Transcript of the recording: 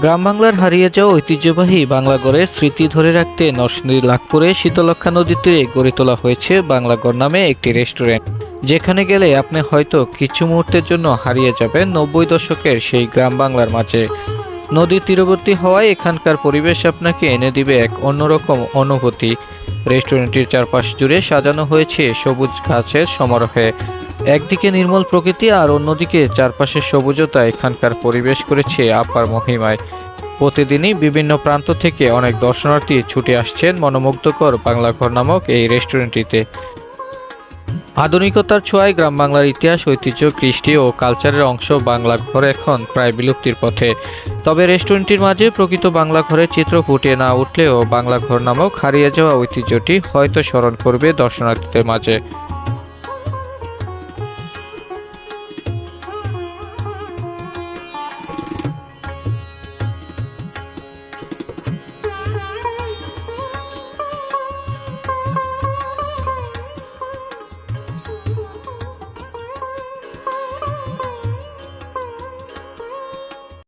গ্রাম বাংলার হারিয়ে যাওয়া ঐতিহ্যবাহী বাংলাগড়ের স্মৃতি ধরে রাখতে নরসিংদীর লাখপুরে শীতলক্ষা নদীর তীরে গড়ে তোলা হয়েছে বাংলাগড় নামে একটি রেস্টুরেন্ট। যেখানে গেলে আপনি হয়তো কিছু মুহূর্তের জন্য হারিয়ে যাবেন নব্বই দশকের সেই গ্রাম বাংলার মাঝে। নদীর তীরবর্তী হওয়ায় এখানকার পরিবেশ আপনাকে এনে দিবে এক অন্যরকম অনুভূতি। রেস্টুরেন্টটির চারপাশ জুড়ে সাজানো হয়েছে সবুজ গাছের সমারোহে। একদিকে নির্মল প্রকৃতি আর অন্যদিকে চারপাশের সবুজতা এখানকার পরিবেশ করেছে আপার মহিমায়। প্রতিদিনই বিভিন্ন প্রান্ত থেকে অনেক দর্শনার্থী ছুটে আসছেন মনোমুগ্ধকর বাংলাঘর নামক এই রেস্টুরেন্টটিতে। আধুনিকতার ছোঁয়ায় গ্রাম বাংলার ইতিহাস, ঐতিহ্য, কৃষ্টি ও কালচারের অংশ বাংলা ঘর এখন প্রায় বিলুপ্তির পথে। তবে রেস্টুরেন্টটির মাঝে প্রকৃত বাংলা ঘরের চিত্র ফুটিয়ে না উঠলেও বাংলা ঘর নামক হারিয়ে যাওয়া ঐতিহ্যটি হয়তো স্মরণ করবে দর্শনার্থীদের মাঝে।